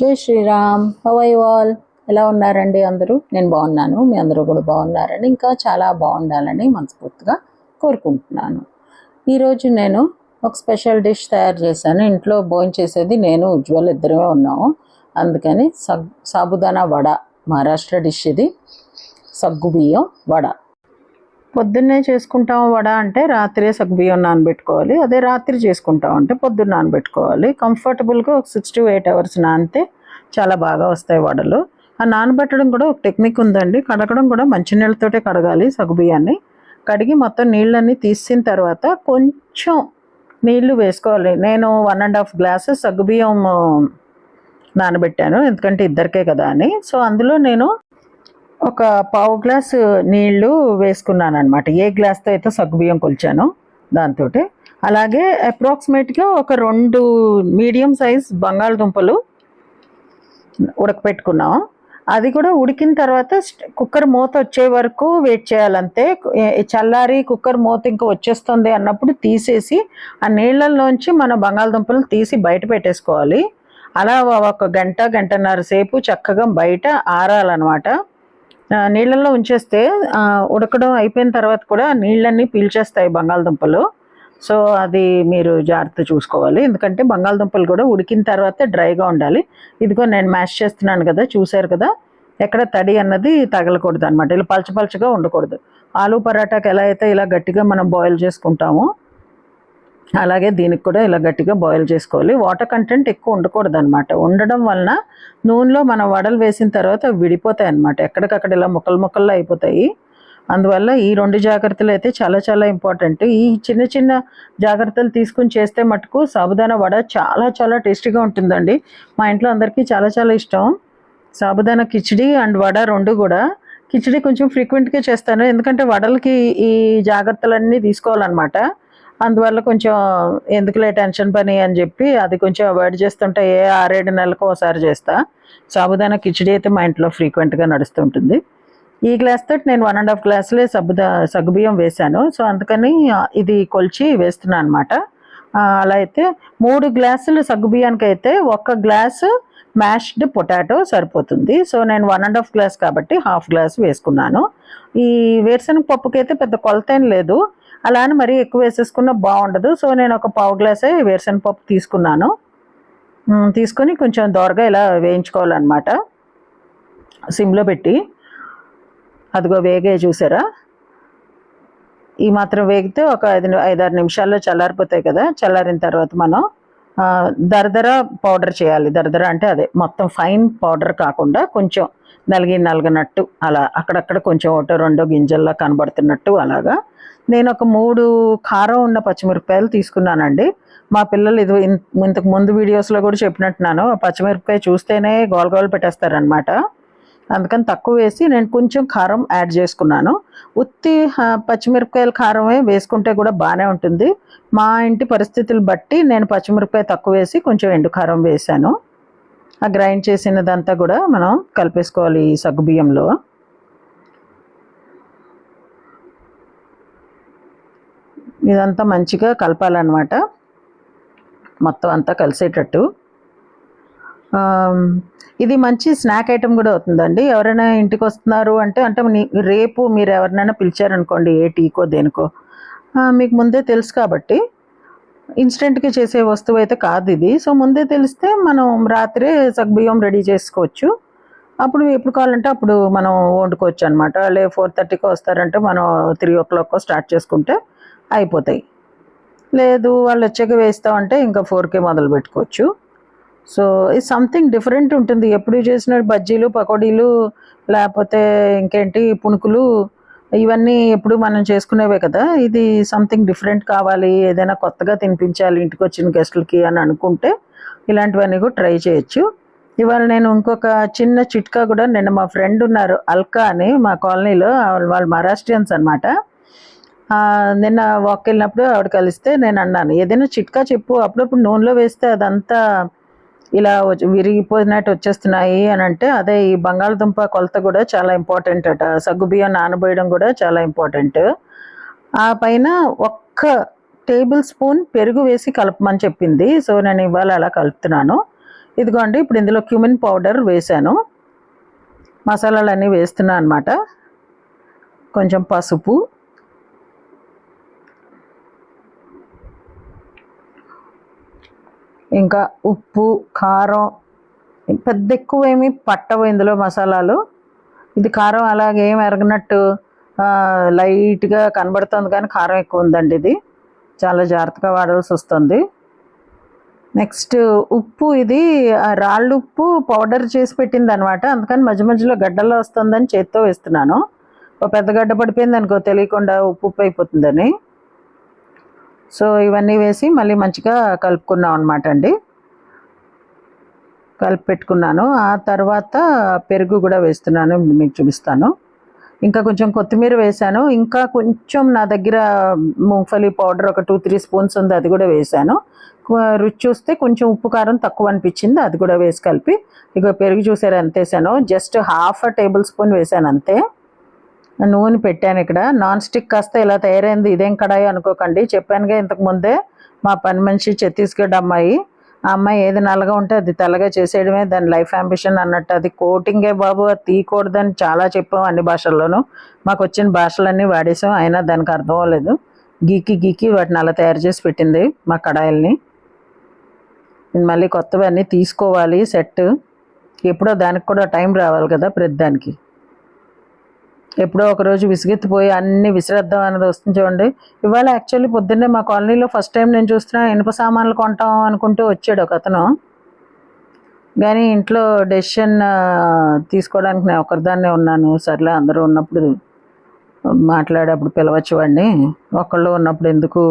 జై శ్రీరామ్ హవై వాల్ ఎలా ఉన్నారండి అందరూ? నేను బాగున్నాను మీ అందరూ కూడా బాగున్నారని ఇంకా చాలా బాగుండాలని మనస్ఫూర్తిగా కోరుకుంటున్నాను. ఈరోజు నేను ఒక స్పెషల్ డిష్ తయారు చేశాను. ఇంట్లో భోంచేసేది నేను ఉజ్వల్ ఇద్దరమే ఉన్నాము. అందుకని సగ్ సాబుదానా వడ మహారాష్ట్ర డిష్ ఇది. సగ్గు బియ్యం వడ. పొద్దున్నే చేసుకుంటాం వడ అంటే రాత్రే సగ్గుబియ్యం నానబెట్టుకోవాలి. అదే రాత్రి చేసుకుంటాం అంటే పొద్దున్న నానబెట్టుకోవాలి. కంఫర్టబుల్గా ఒక సిక్స్ టు ఎయిట్ అవర్స్ నానితే చాలా బాగా వస్తాయి వడలు. ఆ నానబెట్టడం కూడా ఒక టెక్నిక్ ఉందండి. కడగడం కూడా మంచినీళ్ళతోటే కడగాలి సగ్బియ్యాన్ని. కడిగి మొత్తం నీళ్ళన్నీ తీసిన తర్వాత కొంచెం నీళ్ళు వేసుకోవాలి. నేను వన్ అండ్ హాఫ్ గ్లాసెస్ సగ్గుబియ్యం నానబెట్టాను. ఎందుకంటే ఇద్దరికే కదా అని. సో అందులో నేను ఒక పావు గ్లాస్ నీళ్ళు వేసుకున్నాను అనమాట ఏ గ్లాస్తో అయితే సగ్గుబియ్యం కొలిచానో దాంతో అలాగే అప్రాక్సిమేట్గా ఒక రెండు మీడియం సైజ్ బంగాళదుంపలు ఉడకపెట్టుకున్నాం. అది కూడా ఉడికిన తర్వాత కుక్కర్ మూత వచ్చే వరకు వెయిట్ చేయాలంతే. చల్లారి కుక్కర్ మూత ఇంకా వచ్చేస్తుంది అన్నప్పుడు తీసేసి ఆ నీళ్ళల్లోంచి మన బంగాళదుంపలు తీసి బయట పెట్టేసుకోవాలి. అలా ఒక గంట గంటన్నర సేపు చక్కగా బయట ఆరాలన్నమాట. నీళ్ళల్లో ఉంచేస్తే ఉడకడం అయిపోయిన తర్వాత కూడా నీళ్ళన్నీ పీల్చేస్తాయి బంగాళదుంపలు. సో అది మీరు జాగ్రత్త చూసుకోవాలి. ఎందుకంటే బంగాళదుంపలు కూడా ఉడికిన తర్వాత డ్రైగా ఉండాలి. ఇదిగో నేను మ్యాష్ చేస్తున్నాను కదా చూశారు కదా? ఎక్కడ తడి అన్నది తగలకూడదు అనమాట ఇలా పలచపలచగా ఉండకూడదు. ఆలు పరాటాకి ఎలా అయితే ఇలా గట్టిగా మనం బాయిల్ చేసుకుంటామో అలాగే దీనికి కూడా ఇలా గట్టిగా బాయిల్ చేసుకోవాలి. వాటర్ కంటెంట్ ఎక్కువ ఉండకూడదు అనమాట ఉండడం వలన నూనెలో మనం వడలు వేసిన తర్వాత విడిపోతాయి అనమాట ఎక్కడికక్కడ ఇలా ముక్కలు ముక్కల్లో అయిపోతాయి. అందువల్ల ఈ రెండు జాగ్రత్తలు అయితే చాలా చాలా ఇంపార్టెంట్ ఈ చిన్న చిన్న జాగ్రత్తలు తీసుకుని చేస్తే మటుకు సాబుదానా వడ చాలా చాలా టేస్టీగా ఉంటుందండి. మా ఇంట్లో అందరికీ చాలా చాలా ఇష్టం. సాబుదానా కిచిడి అండ్ వడ రెండు కూడా. కిచిడి కొంచెం ఫ్రీక్వెంట్గా చేస్తాను. ఎందుకంటే వడలకి ఈ జాగ్రత్తలన్నీ తీసుకోవాలన్నమాట. అందువల్ల కొంచెం ఎందుకులే టెన్షన్ పని అని చెప్పి అది కొంచెం అవాయిడ్ చేస్తుంటే ఏ ఆరేడు నెలలకు ఒకసారి చేస్తా. సాబుదానా కిచడీ అయితే మా ఇంట్లో ఫ్రీక్వెంట్గా నడుస్తుంటుంది ఈ గ్లాస్ తోటి నేను వన్ అండ్ హాఫ్ గ్లాసులే సబ్బుదా సగ్గుబియ్యం వేశాను. సో అందుకని ఇది కొలిచి వేస్తున్నాను అనమాట అలా అయితే మూడు గ్లాసులు సగ్గుబియ్యానికి అయితే ఒక గ్లాసు మ్యాష్డ్ పొటాటో సరిపోతుంది. సో నేను వన్ అండ్ హాఫ్ గ్లాస్ కాబట్టి హాఫ్ గ్లాస్ వేసుకున్నాను. ఈ వేరుశనగ పప్పుకైతే పెద్ద కొలత ఏం లేదు. అలా అని మరీ ఎక్కువ వేసేసుకున్న బాగుండదు. సో నేను ఒక పావు గ్లాసే వేరుశనగ పప్పు తీసుకున్నాను తీసుకొని కొంచెం దోరగా ఇలా వేయించుకోవాలన్నమాట. సిమ్లో పెట్టి. అదిగో వేగే చూసారా? ఈ మాత్రం వేగితే ఒక ఐదు ఐదారు నిమిషాల్లో చల్లారిపోతాయి కదా? చల్లారిన తర్వాత మనం దరదర పౌడర్ చేయాలి. దరదర అంటే అదే. మొత్తం ఫైన్ పౌడర్ కాకుండా కొంచెం నలిగి నలగనట్టు అలా అక్కడక్కడ కొంచెం ఒకటో రెండో గింజల్లా కనబడుతున్నట్టు అలాగా నేను ఒక మూడు కారం ఉన్న పచ్చిమిరపకాయలు తీసుకున్నానండి. మా పిల్లలు ఇది ఇంతకు ముందు వీడియోస్లో కూడా చెప్పినట్టున్నాను. ఆ పచ్చిమిరపకాయ చూస్తేనే గోలగోలు పెట్టేస్తారనమాట అందుకని తక్కువ వేసి నేను కొంచెం కారం యాడ్ చేసుకున్నాను. ఉత్తి పచ్చిమిరపకాయల కారమే వేసుకుంటే కూడా బాగానే ఉంటుంది. మా ఇంటి పరిస్థితులు బట్టి నేను పచ్చిమిరపకాయ తక్కువ వేసి కొంచెం ఎండు కారం వేసాను ఆ గ్రైండ్ చేసినదంతా కూడా మనం కలిపేసుకోవాలి ఈ సగ్గు బియ్యంలో ఇదంతా మంచిగా కలపాలన్నమాట. మొత్తం అంతా కలిసేటట్టు. ఇది మంచి స్నాక్ ఐటమ్ కూడా అవుతుందండి. ఎవరైనా ఇంటికి వస్తున్నారు అంటే అంటే రేపు మీరు ఎవరినైనా పిలిచారనుకోండి ఏ టీకో దేనికో మీకు ముందే తెలుసు కాబట్టి. ఇన్స్టెంట్గా చేసే వస్తువు అయితే కాదు ఇది. సో ముందే తెలిస్తే మనం రాత్రే సగ్బియ్యం రెడీ చేసుకోవచ్చు. అప్పుడు ఎప్పుడు కావాలంటే అప్పుడు మనం వండుకోవచ్చు అనమాట లే ఫోర్ థర్టీకి వస్తారంటే మనం త్రీ ఓ క్లాక్ స్టార్ట్ చేసుకుంటే అయిపోతాయి. లేదు వాళ్ళు వచ్చాక వేస్తామంటే ఇంకా ఫోర్ కే మొదలు పెట్టుకోవచ్చు. సో ఇది సంథింగ్ డిఫరెంట్ ఉంటుంది. ఎప్పుడు చేసిన బజ్జీలు పకోడీలు లేకపోతే ఇంకేంటి పుణుకులు ఇవన్నీ ఎప్పుడు మనం చేసుకునేవే కదా. ఇది సంథింగ్ డిఫరెంట్ కావాలి. ఏదైనా కొత్తగా తినిపించాలి ఇంటికి వచ్చిన గెస్టులకి అని అనుకుంటే ఇలాంటివన్నీ కూడా ట్రై చేయొచ్చు. ఇవాళ నేను ఇంకొక చిన్న చిట్కా కూడా నిన్న మా ఫ్రెండ్ ఉన్నారు అల్కా అని మా కాలనీలో వాళ్ళు మహారాష్ట్రియన్స్ అనమాట నిన్న వాక్ వెళ్ళినప్పుడు ఆవిడ కలిస్తే నేను అన్నాను ఏదైనా చిట్కా చెప్పు అప్పుడప్పుడు నూనెలో వేస్తే అదంతా ఇలా విరిగిపోయినట్టు వచ్చేస్తున్నాయి అని అంటే అదే ఈ బంగాళదుంప కొలత కూడా చాలా ఇంపార్టెంట్ అట. సగ్గుబియ్యం నానబోయడం కూడా చాలా ఇంపార్టెంట్ ఆ పైన ఒక్క టేబుల్ స్పూన్ పెరుగు వేసి కలపమని చెప్పింది. సో నేను ఇవాళ అలా కలుపుతున్నాను. ఇదిగోండి ఇప్పుడు ఇందులో క్యూమిన్ పౌడర్ వేసాను మసాలాలన్నీ వేస్తున్నాను అనమాట కొంచెం పసుపు. ఇంకా ఉప్పు కారం పెద్ద ఎక్కువ ఏమి పట్టవు ఇందులో మసాలాలు. ఇది కారం అలాగే ఏం ఎరగనట్టు లైట్గా కనబడుతుంది కానీ కారం ఎక్కువ ఉందండి ఇది. చాలా జాగ్రత్తగా వాడాల్సి వస్తుంది. నెక్స్ట్ ఉప్పు ఇది ఆ, రాళ్ళు ఉప్పు పౌడర్ చేసి పెట్టింది అనమాట అందుకని మధ్య మధ్యలో గడ్డలో వస్తుందని చేత్తో వేస్తున్నాను. ఒక పెద్ద గడ్డ పడిపోయింది అనుకో తెలియకుండా ఉప్పు ఉప్పు అయిపోతుందని. సో ఇవన్నీ వేసి మళ్ళీ మంచిగా కలుపుకున్నాం అనమాట అండి. కలిపి పెట్టుకున్నాను ఆ తర్వాత పెరుగు కూడా వేస్తున్నాను మీకు చూపిస్తాను. ఇంకా కొంచెం కొత్తిమీర వేశాను. ఇంకా కొంచెం నా దగ్గర మూంగఫలి పౌడర్ ఒక టూ త్రీ స్పూన్స్ ఉంది అది కూడా వేశాను. రుచి చూస్తే కొంచెం ఉప్పు కారం తక్కువ అనిపించింది అది కూడా వేసి కలిపి. ఇక పెరుగు చూసారు ఎంత వేసాను జస్ట్ హాఫ్ టేబుల్ స్పూన్ వేసాను అంతే. నూనె పెట్టాను ఇక్కడ. నాన్ స్టిక్ కాస్త ఇలా తయారైంది. ఇదేం కడాయి అనుకోకండి. చెప్పానుగా ఇంతకు ముందే మా పని మనిషి ఛత్తీస్గఢ్ అమ్మాయి. ఆ అమ్మాయి ఏది నల్లగా ఉంటే అది తెల్లగా చేసేయడమే. దాని లైఫ్ అంబిషన్ అన్నట్టు. అది కోటింగే బాబు. అది తీయకూడదని చాలా చెప్పాం అన్ని భాషల్లోనూ. మాకు వచ్చిన భాషలన్నీ వాడేసాం. అయినా దానికి అర్థం అవ్వలేదు. గీకి గీకి వాటిని అలా తయారు చేసి పెట్టింది మా కడాయిల్ని. మళ్ళీ కొత్తవన్నీ తీసుకోవాలి. సెట్. ఎప్పుడో దానికి కూడా టైం రావాలి కదా ప్రతి దానికి ఎప్పుడో ఒకరోజు విసిగెత్తిపోయి అన్ని విసిరేద్దాం అనేది వస్తుంది చూడండి. ఇవాళ యాక్చువల్లీ పొద్దున్నే మా కాలనీలో ఫస్ట్ టైం నేను చూస్తున్నా ఇనుప సామాన్లు కొంటాం అనుకుంటూ వచ్చాడు ఒక అతను. కానీ ఇంట్లో డెసిషన్ తీసుకోవడానికి నేను ఒకరిదాన్నే ఉన్నాను. సర్లే అందరూ ఉన్నప్పుడు మాట్లాడేప్పుడు పిలవచ్చు వాడిని. ఒకళ్ళు ఉన్నప్పుడు ఎందుకు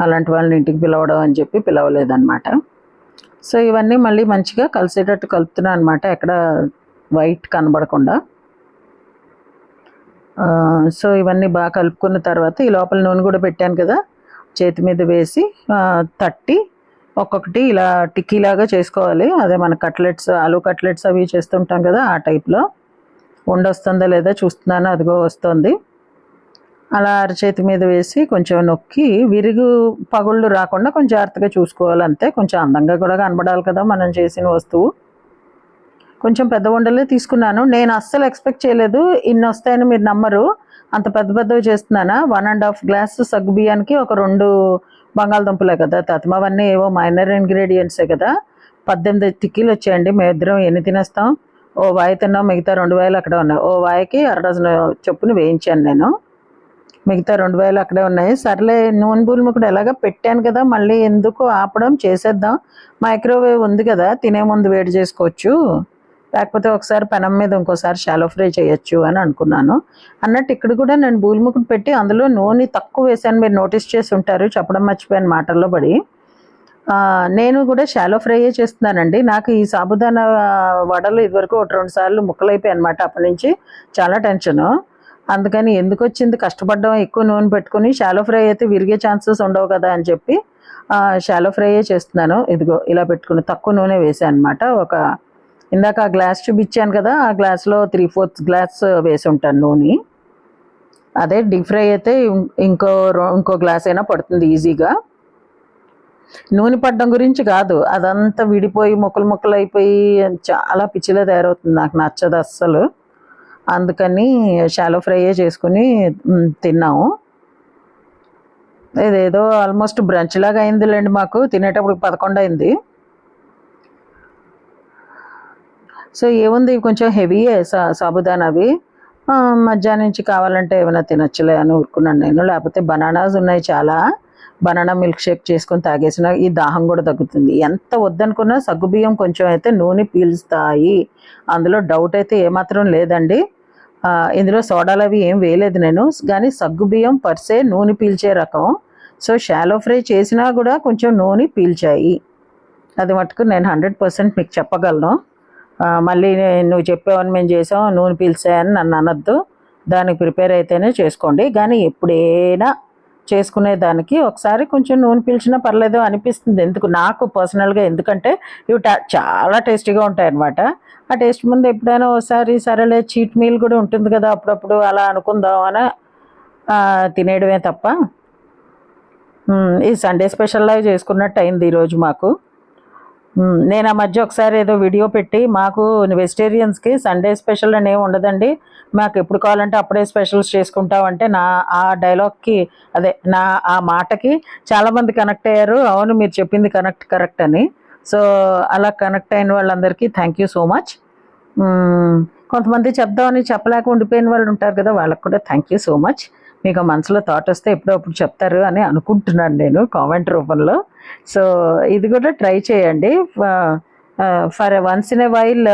అలాంటి వాళ్ళని ఇంటికి పిలవడం అని చెప్పి పిలవలేదన్నమాట. సో ఇవన్నీ మళ్ళీ మంచిగా కలిసేటట్టు కలుపుతున్నాను అనమాట ఎక్కడ వైట్ కనబడకుండా. సో ఇవన్నీ బాగా కలుపుకున్న తర్వాత ఈ లోపల నూనె కూడా పెట్టాను కదా చేతి మీద వేసి తట్టి ఒక్కొక్కటి ఇలా టిక్కీలాగా చేసుకోవాలి. అదే మన కట్లెట్స్ ఆలు కట్లెట్స్ అవి చేస్తుంటాం కదా ఆ టైప్లో ఉండొస్తుందా లేదా చూస్తున్నాను అదిగో వస్తుంది. అలా అరచేతి మీద వేసి కొంచెం నొక్కి విరుగు పగుళ్ళు రాకుండా కొంచెం జాగ్రత్తగా చూసుకోవాలి అంతే. కొంచెం అందంగా కూడా కనబడాలి కదా మనం చేసిన వస్తువు. కొంచెం పెద్ద ఉండలే తీసుకున్నాను. నేను అస్సలు ఎక్స్పెక్ట్ చేయలేదు. ఇన్ని వస్తాయని మీరు నమ్మరు. అంత పెద్ద పెద్దవి చేస్తున్నానా? వన్ అండ్ హాఫ్ గ్లాస్ సగ్గు బియ్యానికి ఒక రెండు బంగాళదుంపలే కదా తత్మవన్నీ ఏవో మైనర్ ఇంగ్రీడియంట్సే కదా. పద్దెనిమిది టిక్కీలు వచ్చాయండి. మేమిద్దరం ఎన్ని తినేస్తాం? ఓ వాయి తిన్నాం మిగతా రెండు వేలు అక్కడే ఉన్నాయి. ఓ వాయికి అర డజన్ చొప్పున వేయించాను నేను. మిగతా రెండు వేలు అక్కడే ఉన్నాయి. సర్లే నూనె బూలిముకుడు ఎలాగ పెట్టాను కదా. మళ్ళీ ఎందుకు ఆపడం? చేసేద్దాం. మైక్రోవేవ్ ఉంది కదా. తినే ముందు వేడి చేసుకోవచ్చు. లేకపోతే ఒకసారి పెనం మీద ఇంకోసారి షాలో ఫ్రై చేయొచ్చు అని అనుకున్నాను. అన్నట్టు ఇక్కడ కూడా నేను బూలిముకుడు పెట్టి అందులో నూనె తక్కువ వేసాను మీరు నోటీస్ చేసి ఉంటారు. చెప్పడం మర్చిపోయాను మాటల్లో పడి. నేను కూడా షాలో ఫ్రైయే చేస్తున్నానండి. నాకు ఈ సాబుదానా వడలు ఇదివరకు ఒకటి రెండు సార్లు ముక్కలైపోయాయి అనమాట అప్పటి నుంచి. చాలా టెన్షను అందుకని ఎందుకు వచ్చింది? కష్టపడడం ఎక్కువ నూనె పెట్టుకుని షాలో ఫ్రై అయితే విరిగే ఛాన్సెస్ ఉండవు కదా అని చెప్పి షాలో ఫ్రైయే చేస్తున్నాను. ఇదిగో ఇలా పెట్టుకుని తక్కువ నూనె వేసాను అనమాట ఒక ఇందాక ఆ గ్లాస్ చూపించాను కదా ఆ గ్లాస్లో త్రీ ఫోర్త్ గ్లాస్ వేసి ఉంటాను నూనె. అదే డీప్ ఫ్రై అయితే ఇంకో రో- ఇంకో గ్లాస్ అయినా పడుతుంది ఈజీగా నూనె పడ్డం గురించి కాదు అదంతా విడిపోయి ముక్కలు ముక్కలు అయిపోయి చాలా పిచ్చిలో తయారవుతుంది నాకు నచ్చదు అస్సలు. అందుకని షాలో ఫ్రైయే చేసుకుని తిన్నాము. ఇదేదో ఆల్మోస్ట్ బ్రంచ్ లాగా అయిందిలేండి మాకు తినేటప్పుడు పదకొండు అయింది. సో ఏముంది కొంచెం హెవీయే సా సాబుదానావి. మధ్యాహ్నం నుంచి కావాలంటే ఏమైనా తినొచ్చులే అని ఊరుకున్నాను నేను. లేకపోతే బనానాస్ ఉన్నాయి చాలా. బనానా మిల్క్ షేక్ చేసుకొని తాగేసిన ఈ దాహం కూడా తగ్గుతుంది. ఎంత వద్దనుకున్నా సగ్గుబియ్యం కొంచెం అయితే నూనె పీల్స్తాయి. అందులో డౌట్ అయితే ఏమాత్రం లేదండి. ఇందులో సోడాలు అవి ఏం వేయలేదు నేను. కానీ సగ్గుబియ్యం పర్సే నూనె పీల్చే రకం. సో షాలో ఫ్రై చేసినా కూడా కొంచెం నూనె పీల్చాయి. అది మటుకు నేను హండ్రెడ్ పర్సెంట్ మీకు చెప్పగలను. మళ్ళీ నువ్వు చెప్పావని మేము చేసాం నూనె పీల్చాయని నన్ను అనొద్దు. దానికి ప్రిపేర్ అయితేనే చేసుకోండి. కానీ ఎప్పుడైనా చేసుకునే దానికి ఒకసారి కొంచెం నూనె పీల్చినా పర్లేదు అనిపిస్తుంది. ఎందుకు? నాకు పర్సనల్గా ఎందుకంటే ఇవి చాలా టేస్టీగా ఉంటాయి అన్నమాట ఆ టేస్ట్ ముందు ఎప్పుడైనా ఒకసారి సరేలే చీట్ మీల్ కూడా ఉంటుంది కదా అప్పుడప్పుడు అలా అనుకుందాం అని తినేయడమే తప్ప. ఈ సండే స్పెషల్లా చేసుకున్నట్టు అయింది ఈరోజు మాకు. నేను ఆ మధ్య ఒకసారి ఏదో వీడియో పెట్టి మాకు వెజిటేరియన్స్కి సండే స్పెషల్ అని ఏమి ఉండదండి. మాకు ఎప్పుడు కావాలంటే అప్పుడే స్పెషల్స్ చేసుకుంటామంటే నా ఆ డైలాగ్కి అదే నా ఆ మాటకి చాలామంది కనెక్ట్ అయ్యారు. అవును మీరు చెప్పింది కనెక్ట్ కరెక్ట్ అని. సో అలా కనెక్ట్ అయిన వాళ్ళందరికీ థ్యాంక్ యూ సో మచ్. కొంతమంది చెప్దామని చెప్పలేక ఉండిపోయిన వాళ్ళు ఉంటారు కదా వాళ్ళకు కూడా థ్యాంక్ యూ సో మచ్. మీకు మనసులో థాట్ వస్తే ఎప్పుడప్పుడు చెప్తారు అని అనుకుంటున్నాను నేను కామెంట్ రూపంలో. సో ఇది కూడా ట్రై చేయండి. For once in a while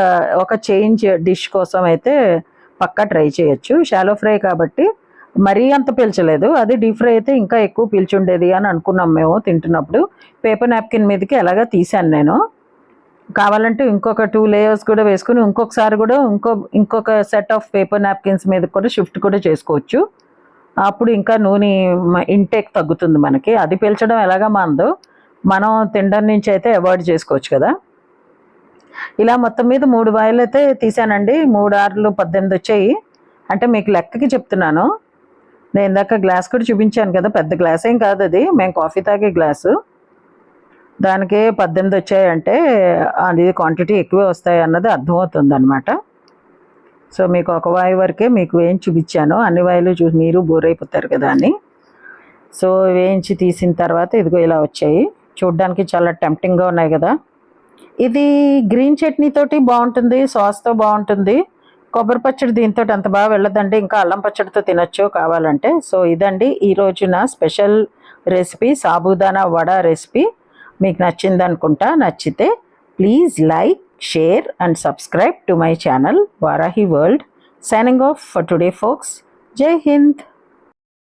ఒక చేంజ్ డిష్ కోసం అయితే పక్కా ట్రై చేయొచ్చు. షాలో ఫ్రై కాబట్టి మరీ అంత పీల్చలేదు. అది డీప్ ఫ్రై అయితే ఇంకా ఎక్కువ పీల్చుండేది అని అనుకున్నాం మేము తింటున్నప్పుడు. పేపర్ నాప్కిన్ మీదకి ఎలాగా తీసాను నేను. కావాలంటే ఇంకొక టూ లేయర్స్ కూడా వేసుకుని ఇంకొకసారి కూడా ఇంకో ఇంకొక సెట్ ఆఫ్ పేపర్ నాప్కిన్స్ మీద కూడా షిఫ్ట్ కూడా చేసుకోవచ్చు. అప్పుడు ఇంకా నూనె ఇంటేక్ తగ్గుతుంది మనకి. అది పీల్చడం ఎలాగా మందో? మనం తినడం నుంచి అయితే అవాయిడ్ చేసుకోవచ్చు కదా. ఇలా మొత్తం మీద మూడు వాయిలు అయితే తీసానండి. మూడు ఆరులు పద్దెనిమిది వచ్చాయి. అంటే మీకు లెక్కకి చెప్తున్నాను. నేను ఇందాక గ్లాస్ కూడా చూపించాను కదా. పెద్ద గ్లాస్ ఏం కాదు అది. మేము కాఫీ తాగే గ్లాసు. దానికి పద్దెనిమిది వచ్చాయంటే అది క్వాంటిటీ ఎక్కువే వస్తాయి అన్నది అర్థమవుతుంది అనమాట సో మీకు ఒక వాయి వరకే మీకు వేయించి చూపించాను. అన్ని వాయిలు చూసి మీరు బోరైపోతారు కదా అని. సో వేయించి తీసిన తర్వాత ఇదిగో ఇలా వచ్చాయి. చూడ్డానికి చాలా టెంప్టింగ్గా ఉన్నాయి కదా. ఇది గ్రీన్ చట్నీతోటి బాగుంటుంది సాస్తో బాగుంటుంది. కొబ్బరి పచ్చడి దీంతో అంత బాగా వెళ్ళదండి. ఇంకా అల్లం పచ్చడితో తినొచ్చు కావాలంటే. సో ఇదండి ఈ రోజున special recipe sabudana vada recipe. మీకు నచ్చింది అనుకుంటా నచ్చితే please like share and subscribe to my channel Varahi World. Signing off for today folks. Jai Hind.